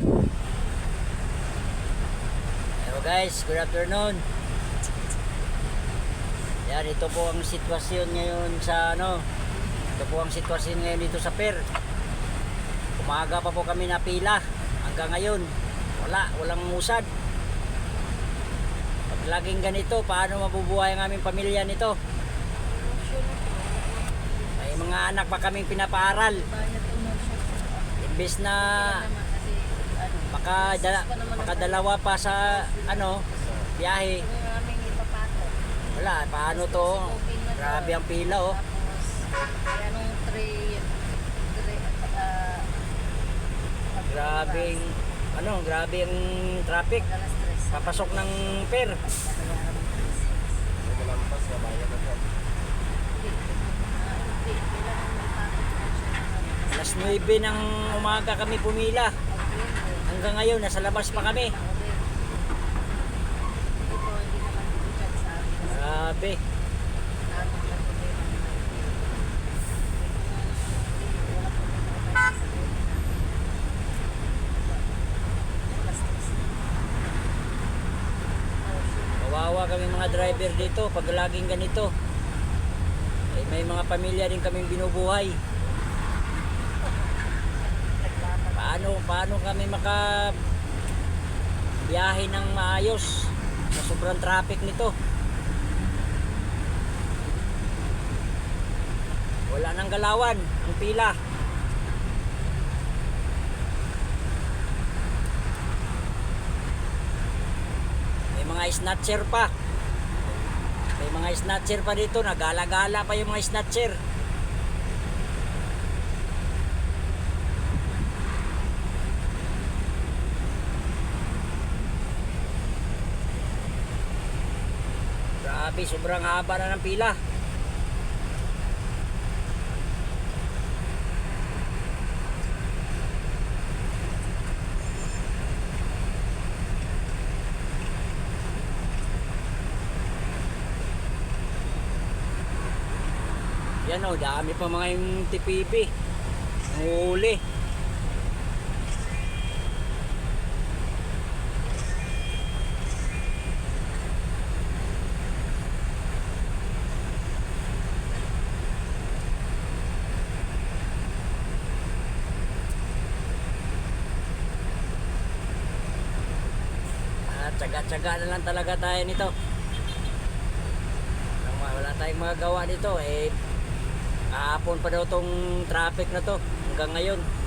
Hello guys, good afternoon. Yan, ito po ang sitwasyon ngayon sa ano. Ito po ang sitwasyon ngayon dito sa PER. Umaga pa po kami napila. Hanggang ngayon, wala, walang usad. Pag laging ganito, paano mabubuhay ang aming pamilya nito? May mga anak pa kaming pinapaaral. Imbes na makadala, makadalawa pa sa ano, biyahe. Wala, paano to? Grabe ang pila oh. Three, three, ah, Grabing ano, grabe ang traffic. Papasok ng PER. Alas 9 ng umaga kami pumila. Hanggang ngayon, nasa labas pa kami. Grabe. Kawawa kami mga driver dito pag laging ganito. Eh, may mga pamilya din kaming binubuhay. Paano paano kami maka biyahe ng maayos sa sobrang traffic nito? Wala nang galawan ang pila. May mga snatcher pa. May mga snatcher pa dito, nagala-gala pa yung mga snatcher. Grabe, sobrang haba na ng pila. Yan o, dami pa mga yung TPP. Huli. At tsaga-tsaga na lang talaga tayo nito. Wala tayong magagawa nito, eh, kahapon pa daw tong traffic na to hanggang ngayon.